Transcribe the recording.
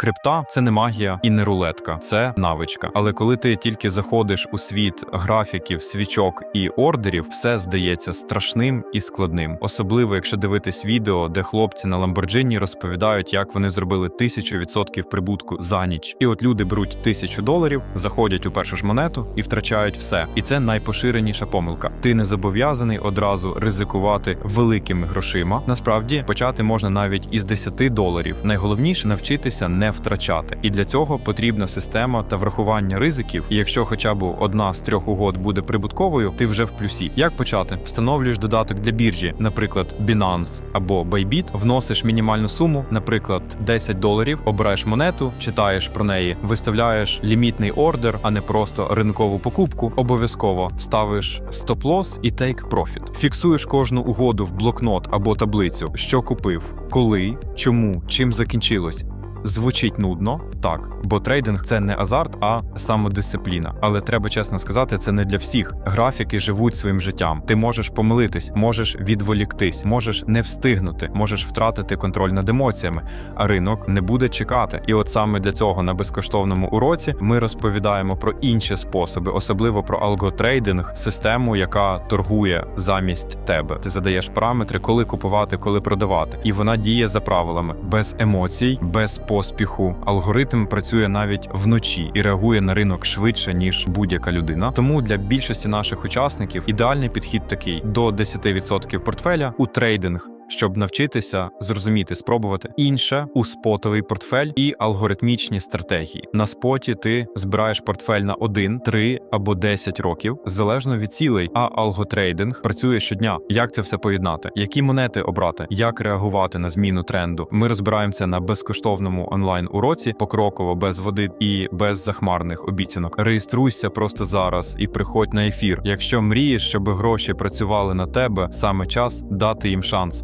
Крипта це не магія і не рулетка, це навичка. Але коли ти тільки заходиш у світ графіків, свічок і ордерів, все здається страшним і складним. Особливо, якщо дивитись відео, де хлопці на Ламборджині розповідають, як вони зробили тисячу відсотків прибутку за ніч. І от люди беруть тисячу доларів, заходять у першу ж монету і втрачають все. І це найпоширеніша помилка. Ти не зобов'язаний одразу ризикувати великими грошима. Насправді почати можна навіть із 10 доларів. Найголовніше навчитися не втрачати. І для цього потрібна система та врахування ризиків. І якщо хоча б одна з трьох угод буде прибутковою, ти вже в плюсі. Як почати? Встановлюєш додаток для біржі, наприклад, Binance або Bybit, вносиш мінімальну суму, наприклад, 10 доларів, обираєш монету, читаєш про неї, виставляєш лімітний ордер, а не просто ринкову покупку. Обов'язково ставиш стоп-лосс і take profit. Фіксуєш кожну угоду в блокнот або таблицю, що купив, коли, чому, чим закінчилось. Звучить нудно, так, бо трейдинг це не азарт, а самодисципліна. Але треба чесно сказати, це не для всіх. Графіки живуть своїм життям. Ти можеш помилитись, можеш відволіктись, можеш не встигнути, можеш втратити контроль над емоціями, а ринок не буде чекати. І от саме для цього на безкоштовному уроці ми розповідаємо про інші способи, особливо про алготрейдинг, систему, яка торгує замість тебе. Ти задаєш параметри, коли купувати, коли продавати, і вона діє за правилами без емоцій, без поспіху. Алгоритм працює навіть вночі і реагує на ринок швидше ніж будь-яка людина. Тому для більшості наших учасників ідеальний підхід такий: до 10% портфеля у трейдинг. Щоб навчитися зрозуміти, спробувати інше у спотовий портфель і алгоритмічні стратегії. На споті ти збираєш портфель на 1, 3 або 10 років, залежно від цілей. А алготрейдинг працює щодня. Як це все поєднати? Які монети обрати? Як реагувати на зміну тренду? Ми розбираємося на безкоштовному онлайн уроці, покроково, без води і без захмарних обіцянок. Реєструйся просто зараз і приходь на ефір. Якщо мрієш, щоб гроші працювали на тебе, саме час дати їм шанс.